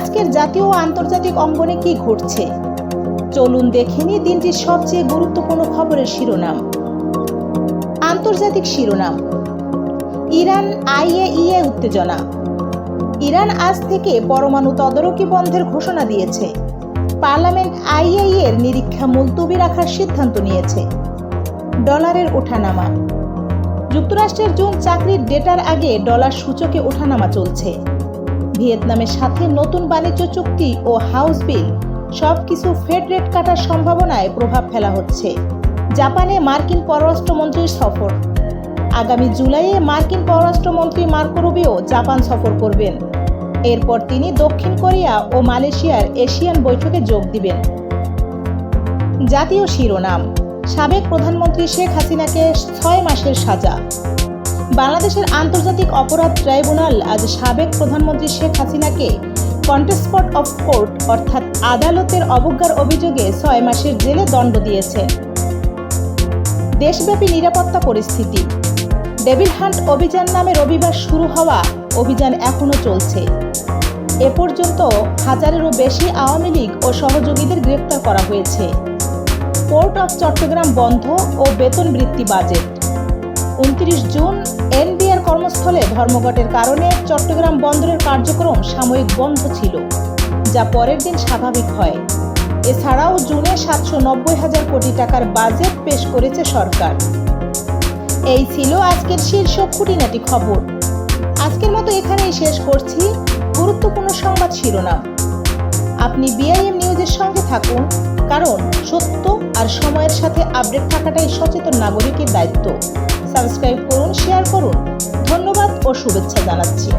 আজকের জাতীয় ও আন্তর্জাতিক অঙ্গনে কি ঘটছে? চলুন দেখে নিই দিনটির সবচেয়ে গুরুত্বপূর্ণ খবরের শিরোনাম। আন্তর্জাতিক শিরোনাম। ইরান আইএইএ উত্তেজনা। ইরান আজ থেকে পরমাণু তদারকি বন্ধের ঘোষণা দিয়েছে। পার্লামেন্ট আইএই এর নিরীক্ষা মুলতবি রাখার সিদ্ধান্ত নিয়েছে। ডলারের ওঠানামা। যুক্তরাষ্ট্রের জুন চাকরির ডেটার আগে ডলার সূচকে ওঠানামা চলছে। ভিয়েতনামের সাথে নতুন বাণিজ্য চুক্তি ও হাউস বিল, সবকিছু ফেড রেট কাটার সম্ভাবনায় প্রভাব ফেলা হচ্ছে। জাপানে মার্কিন পররাষ্ট্রমন্ত্রীর সফর। আগামী জুলাইয়ে মার্কিন পররাষ্ট্রমন্ত্রী মার্কো রুবিও জাপান সফর করবেন। এরপর তিনি দক্ষিণ কোরিয়া ও মালয়েশিয়ার এশিয়ান বৈঠকে যোগ দিবেন। জাতীয় শিরোনাম, সাবেক প্রধানমন্ত্রী শেখ হাসিনাকে ছয় মাসের সাজা। বাংলাদেশের আন্তর্জাতিক অপরাধ ট্রাইব্যুনাল আজ সাবেক প্রধানমন্ত্রী শেখ হাসিনাকে কন্টেস্পট অফ কোর্ট, অর্থাৎ আদালতের অবজ্ঞার অভিযোগে ছয় মাসের জেলে দণ্ড দিয়েছে। দেশব্যাপী নিরাপত্তা পরিস্থিতি। ডেভিল হান্ট অভিযান নামে রবিবার শুরু হওয়া অভিযান এখনও চলছে। এ পর্যন্ত হাজারেরও বেশি আওয়ামী লীগ ও সহযোগীদের গ্রেপ্তার করা হয়েছে। পোর্ট অফ চট্টগ্রাম বন্ধ ও বেতন বৃত্তি বাজেট। উনত্রিশ জুন এনবিআর কর্মস্থলে ধর্মঘটের কারণে চট্টগ্রাম বন্দরের কার্যক্রম সাময়িক বন্ধ ছিল, যা পরের দিন স্বাভাবিক হয়। এছাড়াও জুনে সাতশো নব্বই হাজার কোটি টাকার বাজেট পেশ করেছে সরকার। এই ছিল আজকের শীর্ষ খুঁটিনাটি খবর। আজকের মতো এখানেই শেষ করছি। গুরুত্বপূর্ণ সংবাদ শিরোনাম। আপনি বিআইএম নিউজের সঙ্গে থাকুন, কারণ সত্য আর সময়ের সাথে আপডেট থাকাটাই সচেতন নাগরিকের দায়িত্ব। সাবস্ক্রাইব করুন শেয়ার করুন। ধন্যবাদ ও শুভেচ্ছা জানাচ্ছি।